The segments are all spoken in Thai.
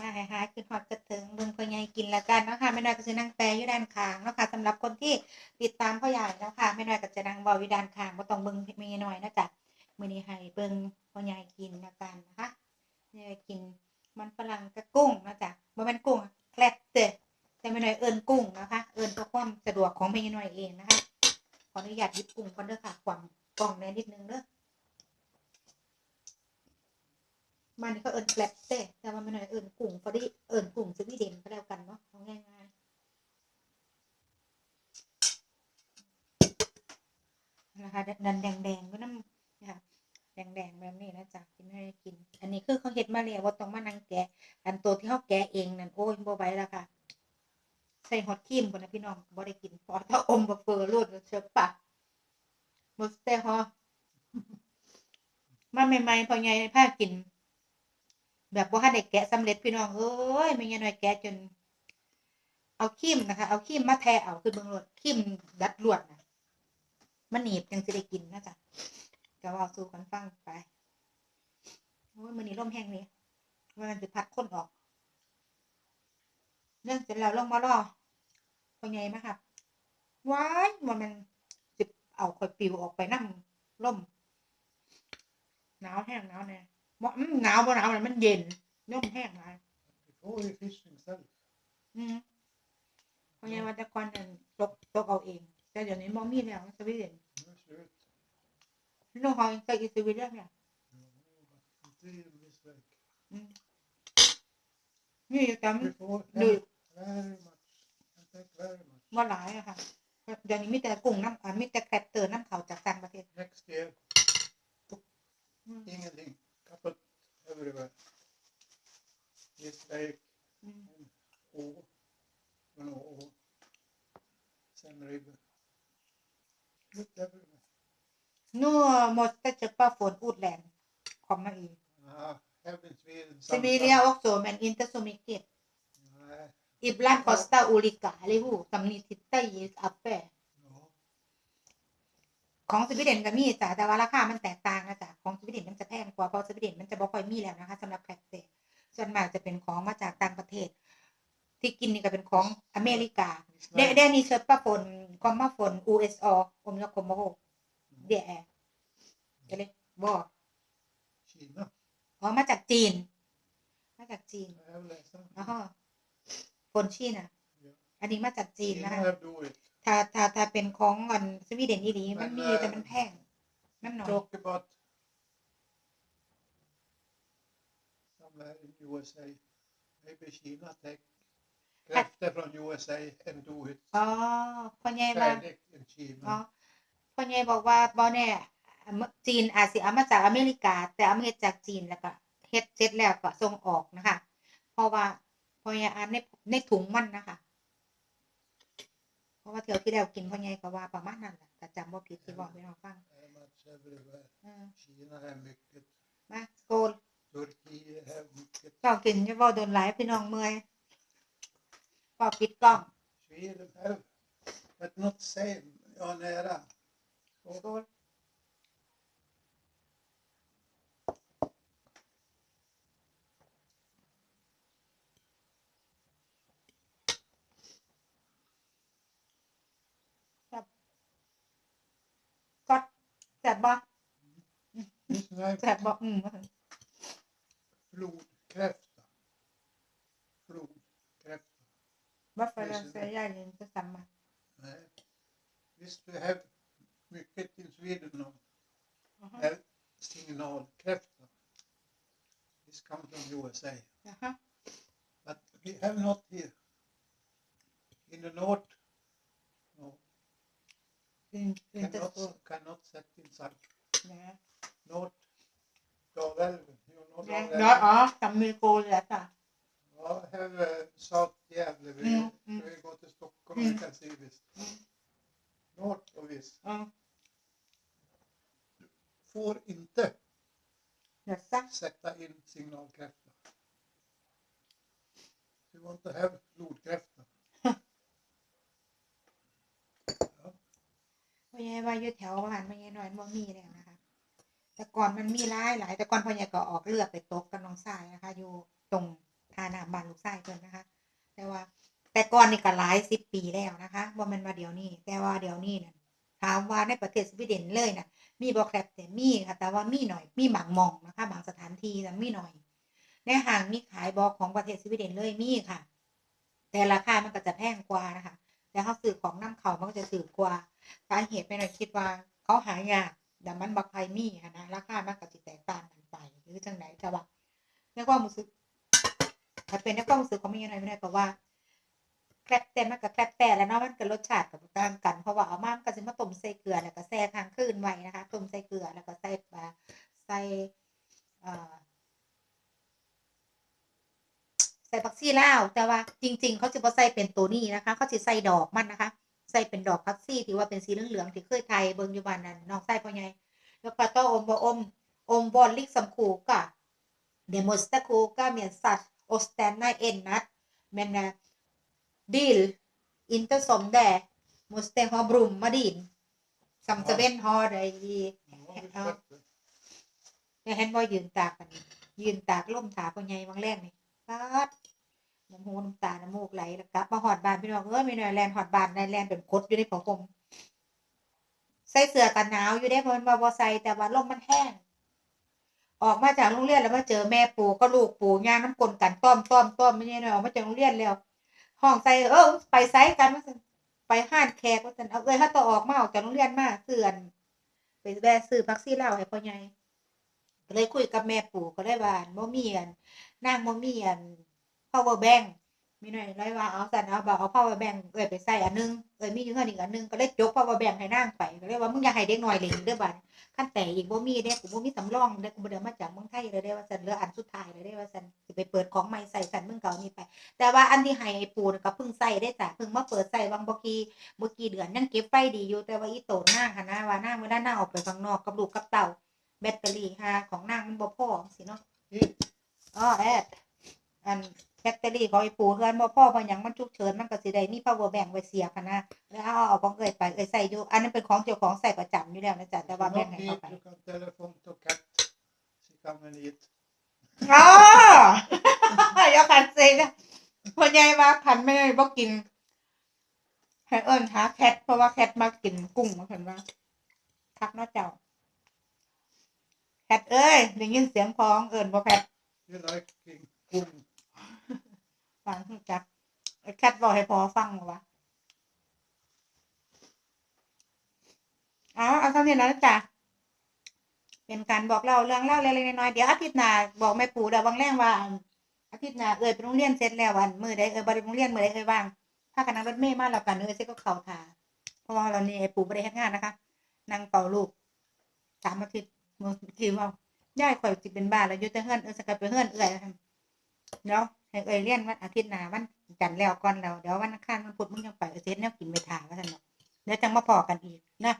มาหายหายคือฮอดกระถิงเบิ่งพ่อใหญ่กินละกันเนาะค่ะแม่น้อยก็สินั่งแปลอยู่ด้านข้างเนาะค่ะสำหรับคนที่ติดตามพ่อใหญ่เนาะค่ะแม่น้อยก็จะนั่งเว้าอยู่ด้านข้างบ่ต้องเบิ่งแม่น้อยนะจ๊ะมื้อนี้ให้เบิ่งพ่อใหญ่กินละกันนะคะเนี่ยกินมันฝรั่งกับกุ้งนะจ๊ะบ่แม่นกุ้งแคลบเด้แต่แม่น้อยเอิ้นกุ้งนะคะเอิ้นเพื่อความสะดวกของแม่น้อยเองนะคะขออนุญาตหยิบกุ้งก่อนเด้อค่ะความกล่องแน่นิดนึงเด้อ มันนี่ก็เอิญแกลบเต้แต่ว่ามันหน่อยเอิญกุ้งพอดีเอิญกุ้งสวีเดนก็แล้วกันเนาะเอายง่ายนะคะดันแดงๆก็น้ำนะคะแดงๆแบบนี้นะจ๊ะกินให้กิน อันนี้คือเขาเฮ็ดมาแล้วว่าต้องมานั่งแกะ อันตัวที่เขาแกะเองนั่นโอ้ยบ่ไหวและค่ะใส่ฮอตครีมก่อนนะพี่น้องบ่ได้กินพอถ้าอมบะเฟอร์รูดเชฟปะมสเตฮอมาใหม่ๆพอไงผ้ากิน แบบว่าให้ได้แกะสำเร็จพี่น้องเอ้ยไม่ยังน้อยแกะจน เอาครีมนะคะ เอาครีมมาแทะเอาคือเบิ่งรวดครีมดัดลวดนะมันหนีบจังสิได้กินนะจ๊ะก็ว่าสู่กันฟังไปโอ้ยมื้อนี้ลมแห้งนี่มันสิพัดคนออกเรื่องเสร็จแล้วลงมารอพอไงมาค่ะว้ายมันมันสิเอาคอยปิวออกไปนั่งล่มหนาวแห้งหนาวแน่ บ่อืมหนาวบ่หนาวเลยมันเย็นย่อมแห้งหลาย Before you fish himself. อืมเพราะงั้นว่าแต่ก่อนนั่นตกตกเอาเอง แต่เดี๋ยวนี้บ่มีแล้วสวีเดน No slut. พี่น้องเขาใส่อีสวีเดนเนี่ย No, but inte in this week. อืมนี่อยู่แต่มัน Before, Nu. very much. I take very much. บ่หลายอะค่ะเดี๋ยวนี้มีแต่กุ้งน้ำอ่ามีแต่แครบเตอร์น้ำเขาจากต่างประเทศ Next year, อืม ingenting. Kaput everywhere. It's lake, อืม å, men å, å. Sen river. Look everywhere. นัวหมดแต่จะป้าฝนอูดแลนด์ของมาอี Ah, have in Sweden ซิบีเรียออกโซแมนอินเตอร์โซมิเกต Nej, อิบลันคอสตาอูริกาเลิฮูตำนิทิตไตยิสอัปเป no. ของสวีเดนก็มีจ้ะแต่ว่าราคามันแตกต่างนะจ๊ะของสวีเดนมันจะแพงกว่าเพราะสวีเดนมันจะบ่ค่อยมีแล้วนะคะสำหรับแคปเซ ส่วนมากจะเป็นของมาจากต่างประเทศ ที่กินนี่ก็เป็นของอเมริกา It's เด nice. เดนี่เชิญป้าฝนคอมมาฝน USO อมยกคมโมโหเดแอเดี๋ยวเลยบอก Kina. อ๋อมาจากจีน มาจากจีน I have läst den. อ๋อฝนชีน่ะ Ja. อันนี้มาจากจีน Kina นะคะ have do it. ถ้าถ้าถ้าเป็นของอันสวีเดนอีหลีมันมีแต่มันแพงมันหน่อย Talk about somewhere in USA. Maybe Kina take kräftor from USA and do it อ๋อพ่อใหญ่ว่า färdigt in อ๋อ Kina. พ่อใหญ่บอกว่าบ่แน่อะมจีนอาจสิเอามาจากอเมริกา แต่เอามาเฮ็ดจากจีนแล้วก็เฮ็ดเสร็จแล้วก็ส่งออกนะคะ เพราะว่าพ่อใหญ่อ่านในในถุงมันนะคะ เพราะว่าเที่ยวที่แล้วกินพ่อใหญ่ก็ว่าประมาณนั้นแหละแต่จำบ่ผิดที่บอกพี่น้องฟัง Very much everywhere. เออ Kina have mycket. มาโกน Turkiet have mycket. เจ้ากินจะบ่โดนหลายพี่น้องเมื่อยก็ปิดกล้อง Sweden have, but not same. Ja, nära. โกนก็แซ่บบ่ This have แซ่บบ่อืม flodkräfta. Flodkräfta. ว่าฝรั่งเศสใหญ่เลยจะสั่งมา Nej. Visst, we have mycket in Sweden now. อือฮะ Have signalkräfta. This comes from USA. อ่าฮะ But we have not here. In the north, no, อืมอืมจะ cannot, สู cannot set inside. นะ North, Dalälven, you know นะ Dalälven? เนาะอ๋อสำมีโกนแหละจ้ะ Ja, have uh, South Gävle. We, Mm, mm. we go to Stockholm, Mm. you can see this. Mm. North of this. อ๋อ Får inte เดี๋ยวซัก sätta in signalkräfta. You want to have flodkräfta. พ่อใหญ่ว่าอยู่แถวบ้านพ่อใหญ่น้อยบ่มีแล้วนะคะ แต่ก่อนมันมีหลายหลายแต่ก่อนพ่อใหญ่ก็ออกเรือไปตกกับน้องสายนะคะ อยู่ตรงทาน้ำบ้านลูกชายเพิ่นนะคะ แต่ว่าแต่ก่อนนี่ก็หลายสิบปีแล้วนะคะบ่แม่นว่าเดี๋ยวนี้ แต่ว่าเดี๋ยวนี้น่ะถามว่าในประเทศสวีเดนเลยน่ะมีบ่แครบแต่มีค่ะ แต่ว่ามีหน่อยมีบางมองนะคะบางสถานที่แต่มีหน่อยในห้างมีขายบ่ของประเทศสวีเดนเลยมีค่ะ แต่ราคามันก็จะแพงกว่านะคะแต่เขาซื้อของนำเขามันก็จะถูกกว่าสาเหตุไม่หน่อยคิดว่าเขาหายาก แต่มันบ่ใครมีค่ะนะราคามันก็สิแตกต่างกันไป หรือจังไดแต่ว่าในความรู้สึกถ้าเป็นในความรู้สึกของมีหน่อยไม่ได้ก็ว่าแคลบแต่มันก็แคลบแต่แล้วเนาะมันก็รสชาติก็ต่างกันเพราะว่าเอามามันก็สิมาต้มใส่เกลือแล้วก็แช่ค้างคืนไว้นะคะต้มใส่เกลือแล้วก็ใส่ปลาใส่เอ่อใส่ผักชีลาวแต่ว่าจริง ๆ เขาจะบ่ใส่เป็นตัวนี้นะคะ เขาจะใส่ดอกมันนะคะ ดอกผักชีที่ว่าเป็นสีเหลืองๆที่เคยไทยเบิ่งอยู่บ้านนั้นน้องใส่พ่อใหญ่แล้วก็ต้ออมบ่อมอมบอลลิกสัมคูกะเดโมสตะคูกะเมียนสัตโอสแตนไนเอ็นนัทแม่นนะ Dil, inte som det. Måste ha brommadin. Som Ja. ja. ven har det i Ja, vi Ja. köpte. เนี่ยเห็นว่ายืนตากกันนี่ยืนตากล่มถาคนใหญ่บางแรกนี่ปาด น้ำหูน้ำตา น้ำมูกไหลแล้วกลับมาหอดบานพี่น้องเอ้ยมีหน่อยแลนหอดบานในแลนเป็นคดอยู่ในผ้าห่มใส่เสื้อกันหนาวอยู่ได้เพราะมันว่าบ่ใส่แต่ว่าลมมันแห้ง ออกมาจากโรงเรียนแล้วมาเจอแม่ปู่ก็ลูกปู่ย่างน้ำกลนกันต้อมต้อมต้อมไม่ใช่หน่อยออกมาจากโรงเรียนแล้ว ห้องใส่เออไปไซกันว่กันไปห้านแขกว่าซั่นเอาเอ้ยถ้าต่อออกมาออกจากโรงเรียนมาเสื่อนไปแวะซื้อพักซี่เหล้าให้พ่อใหญ่เลยคุยกับแม่ปู่ก็เลยว่าบ่มีอันนางบ่มีอัน power bank มีหน่อยเลยว่าเอาซั่นเอาบอกเอา power bank เอ้ยไปใส่อันหนึงเอ้ยมีอยู่เฮือนอีกอันหนึงก็เลยจก power bank ให้นางไปก็เลยว่ามึงอย่าให้เด็กหน้อยเล่นเด้อบัดคันแต่อีกบ่มีเด้กูบ่มีสำรองเด้กูบ่ได้มาจากเมืองไทยเลยเด้ว่าซั่นเหลืออันสุดท้ายเลยเด้ว่าซั่นสิไปเปิดของใหม่ใส่ซั่นมึงเก็เอานี่ไป แต่ว่าอันที่ให้ปูนก็เพิ่งใส่ได้จ้ะเพิ่งมาเปิดใส่บางบกีเมื่อกี้เดือนยังเก็บไฟดีอยู่แต่ว่าอีโตนางค่ะนะว่านั่งเวลานั่งออกไปข้างนอกกับลูกกับเต่าแบตเตอรี่ฮะของนางมันบ่พอสิเนาะอ๋อแอดอัน แบตเตอรี่ของไอ้ปูเฮือนบ่พอเพราะหยังมันฉุกเฉินมันก็สิได้มี power bank ไว้เสียบค่ะนะแล้วเอาเอาของเอ่ยไปเอ่ยใส่อยู่อันนั้นเป็นของเจ้าของใส่ประจำอยู่แล้วนะจ๊ะแต่ว่า If แบ่ง not ให้เขา hit, ไป you kan telefon to Kat. Så kommer hit. อ๋ออย่าขันเซนะพ่อใหญ่ว่าขันไม่ได้บ่กินให้เอิ้นหาแคทเพราะว่าแคทมากินกุ้งมาเพิ่นว่าทักเนาะเจ้าแคทเอ้ยได้ยินเสียงพ้องเอิ้นบ่แคท You like king kung. ฟังรู้จักแคทบอกให้พอฟังวะอ๋อเอาเท่านี้นะจ๊ะเป็นการบอกเล่าเรื่องเล่าเล็กๆน้อยๆเดี๋ยวอาทิตย์หน้าบอกแม่ปู่เดี๋ยวบางแรงว่าอาทิตย์หน้าเอ่ยไปโรงเรียนเสร็จแล้ววันมือใดเอ่ยบ่ไปโรงเรียนมือใดเอ่ยว่างถ้ากันนั่งรถเมล์มาแล้วกันเอ่ยสิก็เข้าทาเพราะว่าเรานี่ไอปู่บ่ได้เฮ็ดงานนะคะนั่งเป่าลูกสามอาทิตย์มื้อกี้ว่าย่ายข่อยสิเป็นบ้าแล้วยู่แต่เฮือนเอ่ยสิกลับไปเฮือนเอ่ยเดี๋ยว ให้เอ่ยเลียนวันอาทิตย์หน้าวันจันทร์แล้วก่อนแล้วเดี๋ยววันอังคารวันพุธมึงยังไปเอเซนเนี่ยกินไม่ท่าว่าสันเนาะเดี๋ยวจังมาพอกันอีกนะ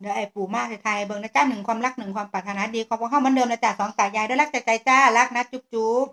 เดี๋ยวไอ้ปู่มาไทยเบิ่งนะจ้าหนึ่งความรักหนึ่งความปรารถนาดีของพวกเฮาเหมือนเดิมนะจ้าสองตายายด้วยรักใจใจจ้ารักนะจุ๊บจุ๊บ